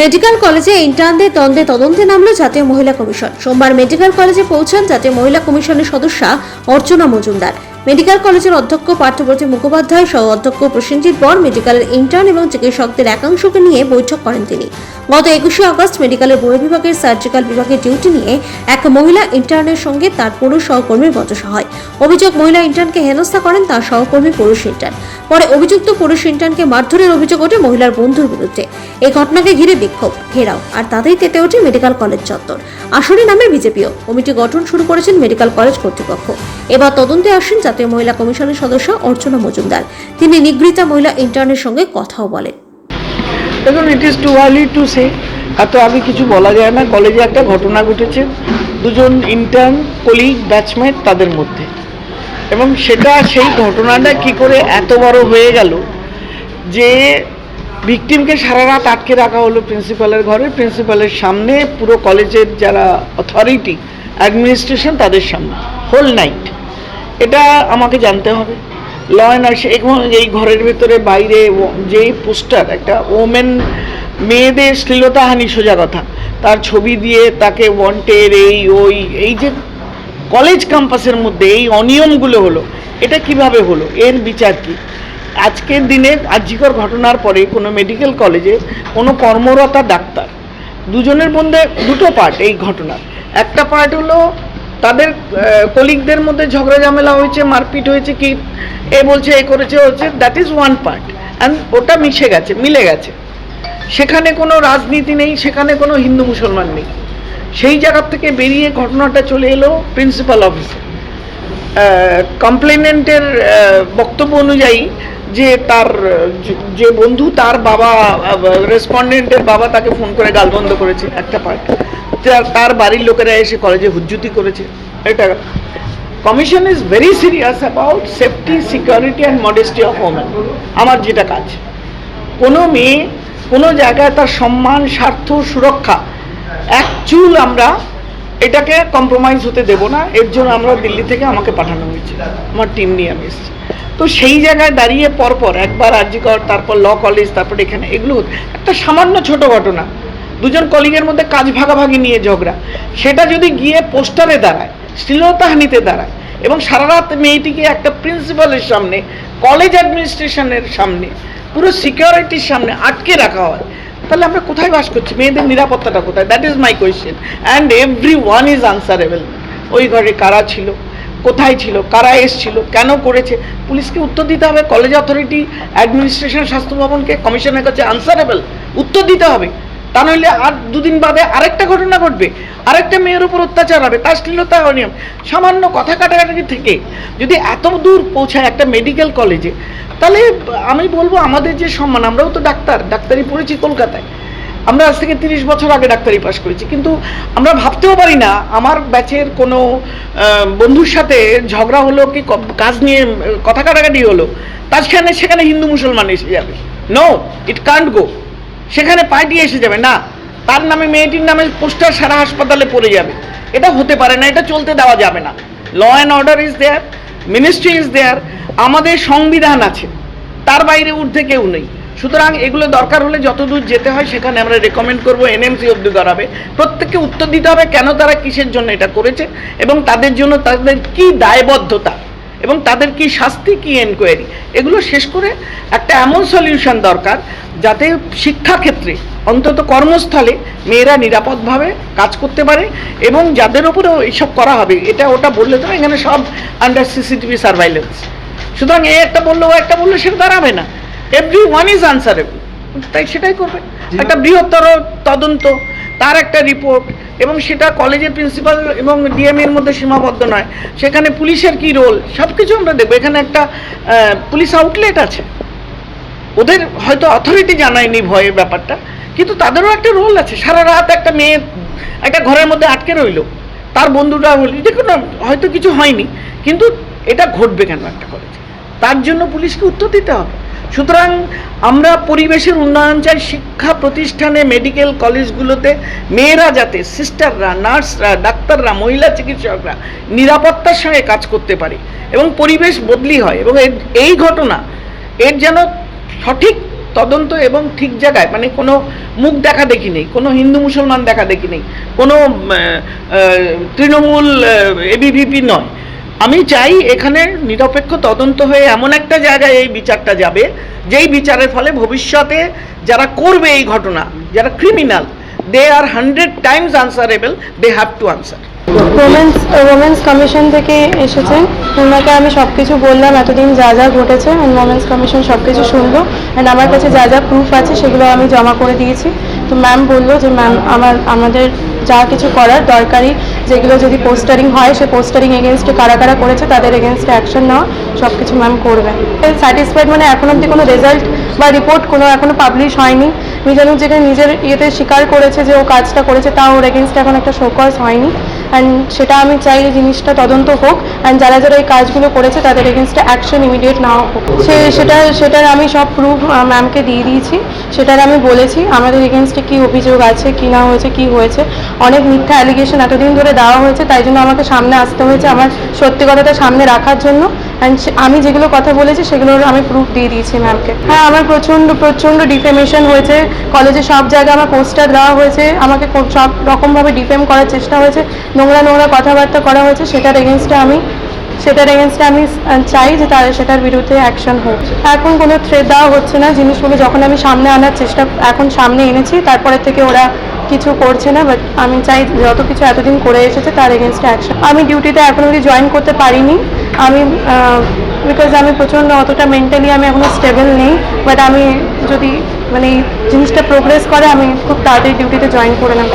Medical কলেজে ইন্টার্নদের দ্বন্দ্বে তদন্তে নামল জাতীয় মহিলা কমিশন। সোমবার মেডিকেল কলেজে পৌঁছান জাতীয় মহিলা কমিশনের সদস্যা অর্চনা মজুমদার। মেডিকেল কলেজের অধ্যক্ষ পার্থপ্রতি মুখোপাধ্যায় সহ অধ্যক্ষ প্রসেনজিৎ বর মেডিকেলের ইন্টার্ন এবং চিকিৎসকদের একাংশকে নিয়ে বৈঠক করেন তিনি। গত একুশে আগস্ট মেডিকেলের বড় বিভাগের সার্জিক্যাল বিভাগের ডিউটি নিয়ে এক মহিলা ইন্টার্নের সঙ্গে তার পুরুষ সহকর্মীর বচসা হয়। অভিযোগ, মহিলা ইন্টার্নকে হেনস্থা করেন তার সহকর্মী পুরুষ ইন্টার্ন পরে অভিযুক্ত পুরুষ ইন্টার্নকে মারধরের অভিযোগ ওঠে মহিলার বন্ধুর বিরুদ্ধে। এই ঘটনাকে ঘিরে বিক্ষোভ, ঘেরাও আর তাতেই তেতে ওঠে মেডিকেল কলেজ চত্বর। আসরে নামে বিজেপিও। কমিটি গঠন শুরু করেছেন মেডিকেল কলেজ কর্তৃপক্ষ। এবার তদন্তে আসেন জাতীয় মহিলা কমিশনের সদস্য অর্চনা মজুমদার। তিনি নিগৃহীতা মহিলা ইন্টার্নের সঙ্গে কথাও বলেন। দেখুন it is too early to say এত আগে কিছু বলা যায় না। কলেজে একটা ঘটনা ঘটেছে। দুজন ইন্টার্ন কলিগ ব্যাচমেট তাদের মধ্যে। এবং সেটা, সেই ঘটনাটা কি করে এত বড় হয়ে গেল যে ভিকটিমকে সারা রাত আটকে রাখা হলো প্রিন্সিপালের ঘরে। প্রিন্সিপালের সামনে পুরো কলেজের যারা অথরিটি অ্যাডমিনিস্ট্রেশন তাদের সামনে। হোল নাইট এটা আমাকে জানতে হবে। ল অ্যান্ড এবং এই ঘরের ভেতরে বাইরে যেই পোস্টার, একটা ওমেন মেয়েদের শ্লীলতাহানি সোজা কথা। তার ছবি দিয়ে তাকে ওয়ান্টের এই, ওই, এই যে কলেজ ক্যাম্পাসের মধ্যে এই অনিয়মগুলো হলো, এটা কীভাবে হলো? এর বিচার কি? আজকের দিনে আর্যিকর ঘটনার পরে কোনো মেডিকেল কলেজে কোনো কর্মরতা ডাক্তার। দুজনের মধ্যে দুটো পার্ট এই ঘটনার। একটা পার্ট হলো তাদের কলিগদের মধ্যে ঝগড়া ঝামেলা হয়েছে, মারপিট হয়েছে, কি এ বলছে, এ করেছে হচ্ছে that is one part and ওটা মিশে গেছে, মিলে গেছে। সেখানে কোনো রাজনীতি নেই, সেখানে কোনো হিন্দু মুসলমান নেই। সেই জায়গার থেকে বেরিয়ে ঘটনাটা চলে এলো প্রিন্সিপাল অফিসে কমপ্লেনেন্টের বক্তব্য অনুযায়ী যে তার, যে- বন্ধু তার বাবা রেসপন্ডেন্টের বাবা তাকে ফোন করে গালবন্ধ করেছে একটা পার্ট তার বাড়ির লোকেরা এসে কলেজে হুজ্জুতি করেছে। এটা commission is very serious about safety security and modesty of women আমার যেটা কাজ। কোনো মেয়ে কোনো জায়গায় তার সম্মান, স্বার্থ, সুরক্ষা, এক চুল আমরা এটাকে কম্প্রোমাইজ হতে দেব না। এর জন্য আমরা দিল্লি থেকে আমাকে পাঠানো হয়েছে। আমার টিম নিয়ে আমি এসেছি। তো সেই জায়গায় দাঁড়িয়ে পরপর একবার আর্যিকর তারপর ল কলেজ তারপর এখানে, এগুলো একটা সামান্য ছোট ঘটনা। দুজন কলিগের মধ্যে কাজ ভাগাভাগি নিয়ে ঝগড়া। সেটা যদি গিয়ে পোস্টারে দাঁড়ায়, শ্লীলতাহানিতে দাঁড়ায়, এবং সারা রাত মেয়েটিকে একটা প্রিন্সিপালের সামনে কলেজ অ্যাডমিনিস্ট্রেশনের সামনে, পুরো সিকিউরিটির সামনে আটকে রাখা হয়, তাহলে আমরা কোথায় বাস করছি? মেয়েদের নিরাপত্তাটা কোথায়? That is my question and everyone is answerable ওই ঘরে কারা ছিল? কোথায় ছিল? কারা এসছিল? কেন করেছে? পুলিশকে উত্তর দিতে হবে। কলেজ অথরিটি অ্যাডমিনিস্ট্রেশন স্বাস্থ্য ভবনকে কমিশনের কাছে আনসারেবল উত্তর দিতে হবে। তা নইলে আর দুদিন বাদে আরেকটা ঘটনা ঘটবে। আরেকটা মেয়ের উপর অত্যাচার হবে, তার শ্লীলতা অনিয়ম সামান্য কথা কাটাকাটি থেকে যদি এত দূর পৌঁছায় একটা মেডিকেল কলেজে তাহলে আমি বলব আমাদের যে সম্মান, আমরাও তো ডাক্তার, ডাক্তারি পড়েছি কলকাতায়। আমরা আজ থেকে তিরিশ বছর আগে ডাক্তারি পাশ করেছি, কিন্তু আমরা ভাবতেও পারি না আমার ব্যাচের কোনো বন্ধুর সাথে ঝগড়া হলো কি কাজ নিয়ে, কথা কাটাকাটি হলো। তার সেখানে সেখানে হিন্দু মুসলমান এসে যাবে। নো ইট কান্ট গো সেখানে পার্টি এসে যাবে, না। তার নামে, মেয়েটির নামে পোস্টার সারা হাসপাতালে পড়ে যাবে। এটা হতে পারে না, এটা চলতে দেওয়া যাবে না। Law and order is there ministry is there আমাদের সংবিধান আছে। তার বাইরে ঊর্ধ্বে কেউ নেই। সুতরাং এগুলো দরকার হলে যতদূর যেতে হয়, সেখানে আমরা রেকমেন্ড করব এনএমসি অব্দি করাবে প্রত্যেককে উত্তর দিতে হবে কেন তারা কিসের জন্য এটা করেছে এবং তাদের জন্য তাদের কি দায়বদ্ধতা। এবং তাদের কি শাস্তি কি এনকোয়ারি এগুলো শেষ করে একটা এমন সলিউশন দরকার যাতে শিক্ষাক্ষেত্রে অন্তত কর্মস্থলে মেয়েরা নিরাপদভাবে কাজ করতে পারে এবং যাদের ওপরেও এইসব করা হবে এটা ওটা বললে তো এখানে সব আন্ডার সিসিটিভি সার্ভাইলেন্স সুতরাং এ একটা বলল ও একটা বলল সেটা দাঁড়াবে না। এভরি ওয়ান ইজ আনসারেবল তাই সেটাই করবে। একটা বৃহত্তর তদন্ত তার একটা রিপোর্ট এবং সেটা কলেজের প্রিন্সিপাল এবং ডিএম এর মধ্যে সীমাবদ্ধ নয়। সেখানে পুলিশের কি রোল সব কিছু আমরা দেখব। এখানে একটা পুলিশ আউটলেট আছে। ওদের হয়তো অথরিটি জানায়নি ভয়ের ব্যাপারটা কিন্তু তাদেরও একটা রোল আছে। সারা রাত একটা মেয়ে একটা ঘরের মধ্যে আটকে রইল। তার বন্ধুরা হল দেখুন না, হয়তো কিছু হয়নি কিন্তু এটা ঘটবে কেন একটা কলেজে তার জন্য পুলিশকে উত্তর দিতে হবে। সুতরাং আমরা পরিবেশের উন্নয়ন চাই, শিক্ষা প্রতিষ্ঠানে মেডিকেল কলেজগুলোতে মেয়েরা যাতে সিস্টাররা নার্সরা ডাক্তাররা, মহিলা চিকিৎসকরা নিরাপত্তার সঙ্গে কাজ করতে পারে এবং পরিবেশ বদলি হয় এবং এই ঘটনা, এর যেন সঠিক তদন্ত এবং ঠিক জায়গায় মানে কোনো মুখ দেখা দেখি নেই, কোনো হিন্দু মুসলমান দেখা দেখি নেই, কোনো তৃণমূল এবিভিপি নয়। আমি চাই এখানে নিরপেক্ষ তদন্ত হয়ে এমন একটা জায়গায় এই বিচারটা যাবে, যেই বিচারের ফলে ভবিষ্যতে যারা করবে এই ঘটনা, যারা criminal they are hundred times answerable they have to answer women's women's commission থেকে এসেছেন ওনাকে আমি সব কিছু বললাম, এতদিন যা যা ঘটেছে ওমেন্স কমিশন সব কিছু শুনলো। অ্যান্ড আমার কাছে যা যা প্রুফ আছে, সেগুলো আমি জমা করে দিয়েছি। তো ম্যাম বলল যে ম্যাম আমার, আমাদের যা কিছু করার দরকারি যেগুলো যদি পোস্টারিং হয়, সে পোস্টারিং এগেনস্টে কারা কারা করেছে, তাদের এগেনস্টে অ্যাকশন নেওয়া সব কিছু ম্যাম করবেন স্যাটিসফাইড মানে এখন অবধি কোনো রেজাল্ট বা রিপোর্ট কোনো এখনও পাবলিশ হয়নি। মিজানু যেখানে নিজের ইয়েতে স্বীকার করেছে যে ও কাজটা করেছে, তা ওর এগেনস্টে এখন একটা শোকজ হয়নি। অ্যান্ড সেটা আমি চাই যে জিনিসটা তদন্ত হোক অ্যান্ড যারা যারা এই কাজগুলো করেছে তাদের এগেনস্টে অ্যাকশন ইমিডিয়েট নেওয়া হোক। সে সেটা, সেটার আমি সব প্রুফ ম্যামকে দিয়ে দিয়েছি। সেটার আমি বলেছি, আমাদের এগেনস্টে কী অভিযোগ আছে, কী না হয়েছে, কী হয়েছে। অনেক মিথ্যা অ্যালিগেশন এতদিন ধরে দেওয়া হয়েছে, তাই জন্য আমাকে সামনে আসতে হয়েছে, আমার সত্যি কথাটা সামনে রাখার জন্য। অ্যান্ড আমি যেগুলো কথা বলেছি, সেগুলোর আমি প্রুফ দিয়ে দিয়েছি ম্যামকে হ্যাঁ আমার প্রচণ্ড প্রচণ্ড ডিফেমেশন হয়েছে। কলেজে সব জায়গায় আমার পোস্টার দেওয়া হয়েছে। আমাকে সব রকমভাবে ডিফেম করার চেষ্টা হয়েছে। নোংরা নোংরা কথাবার্তা করা হয়েছে। সেটার এগেনস্টে আমি, সেটার এগেনস্টে আমি চাই যে তার, সেটার বিরুদ্ধে অ্যাকশন হোক। এখন কোনো থ্রেড দেওয়া হচ্ছে না। জিনিসগুলো যখন আমি সামনে আনার চেষ্টা, এখন সামনে এনেছি। তারপরে থেকে ওরা কিছু করছে না। বাট আমি চাই যত কিছু এতদিন করে এসেছে, তার এগেনস্টে অ্যাকশন আমি ডিউটিতে এখন অবধি জয়েন করতে পারিনি। আমি বিকজ আমি প্রচণ্ড অতটা মেন্টালি আমি এখনও স্টেবল নেই বাট আমি যদি মানে জিনিসটা প্রোগ্রেস করে, আমি খুব তাড়াতাড়ি ডিউটিতে জয়েন করে নেব।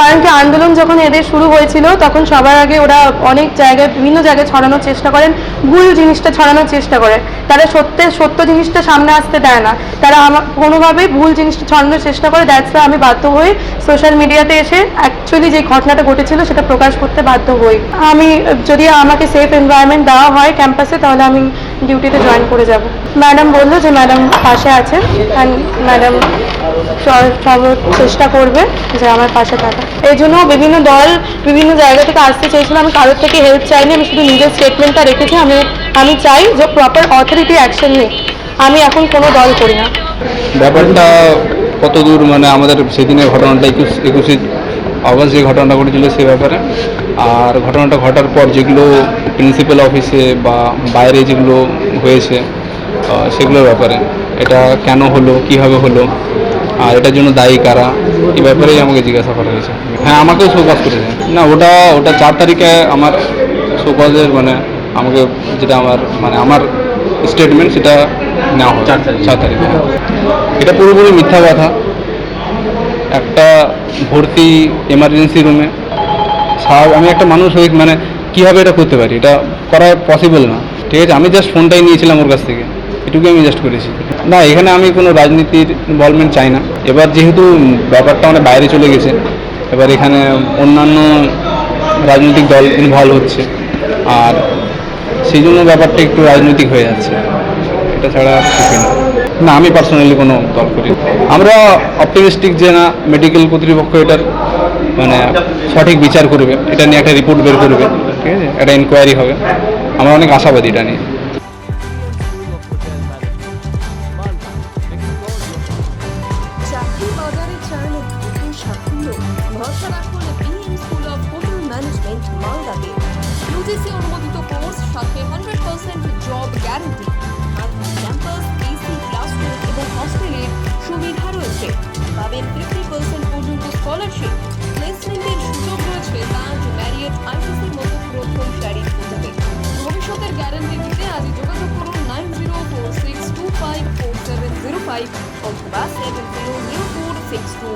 কারণ কি, আন্দোলন যখন এদের শুরু হয়েছিল, তখন সবার আগে ওরা অনেক জায়গায়, বিভিন্ন জায়গায় ছড়ানোর চেষ্টা করেন, ভুল জিনিসটা ছড়ানোর চেষ্টা করে। তারা সত্যের, সত্য জিনিসটা সামনে আসতে দেয় না। তারা আমার কোনোভাবেই ভুল জিনিসটা ছড়ানোর চেষ্টা করে দ্যাটস আমি বাধ্য হয়ে সোশ্যাল মিডিয়াতে এসে অ্যাকচুয়ালি যে ঘটনাটা ঘটেছিল, সেটা প্রকাশ করতে বাধ্য হই। আমি, যদি আমাকে সেফ এনভায়রনমেন্ট দেওয়া হয় ক্যাম্পাসে তাহলে আমি ডিউটিতে জয়েন করে যাব। ম্যাডাম বলল যে ম্যাডাম পাশে আছে ম্যাডাম চেষ্টা করবে যে আমার পাশে থাকা। এই জন্য বিভিন্ন দল বিভিন্ন জায়গা থেকে আসতে চেয়েছিল, আমি কারোর থেকে হেল্প চাইনি, আমি শুধু নিজের স্টেটমেন্টটা রেখেছি, আমি আমি চাই যে প্রপার অথরিটি অ্যাকশন নেই আমি এখন কোনো দল করি না। ব্যাপারটা কতদূর মানে আমাদের সেদিনের ঘটনাটা একুশ, একুশে আগস্ট যে ঘটনাটা ঘটেছিল সে ব্যাপারে। আর ঘটনাটা ঘটার পর যেগুলো প্রিন্সিপাল অফিসে বা বাইরে যেগুলো হয়েছে সেগুলোর ব্যাপারে। এটা কেন হলো কীভাবে হলো আর এটার জন্য দায়ী কারা এই ব্যাপারেই আমাকে জিজ্ঞাসা করা হয়েছে। হ্যাঁ আমাকেও শোকাজ করেছে না ওটা ওটা চার তারিখে আমার শোকাজের মানে আমাকে যেটা আমার মানে আমার স্টেটমেন্ট সেটা নেওয়া হয় চার চার তারিখে হ্যাঁ। এটা পুরোপুরি মিথ্যা কথা। একটা ভর্তি এমার্জেন্সি রুমে আমি একটা মানুষ হয়ে মানে কীভাবে এটা করতে পারি? এটা করা পসিবল না। ঠিক আছে, আমি জাস্ট ফোনটাই নিয়েছিলাম ওর কাছ থেকে। এটুকুই আমি জাস্ট করেছি। না, এখানে আমি কোনো রাজনীতির ইনভলভমেন্ট চাই না। এবার যেহেতু ব্যাপারটা মানে বাইরে চলে গেছে, এবার এখানে অন্যান্য রাজনৈতিক দল ইনভলভ হচ্ছে। আর সেই জন্য ব্যাপারটা একটু রাজনৈতিক হয়ে যাচ্ছে। এটা ছাড়া কিছুই না। না, আমি পার্সোনালি কোনো দল করি আমরা অপটিমিস্টিক যে না মেডিকেল কর্তৃপক্ষ এটার মানে সঠিক বিচার করবে। এটা নিয়ে একটা রিপোর্ট বের করবে। ঠিক আছে? একটা ইনকোয়ারি হবে। আমরা অনেক আশাবাদী এটা নিয়ে। অনুমোদিত কোর্স সাথে hundred percent job guarantee campus AC classroom এবং হস্টেলের সুবিধা রয়েছে। পাবেন ফিফটি পার্সেন্ট পর্যন্ত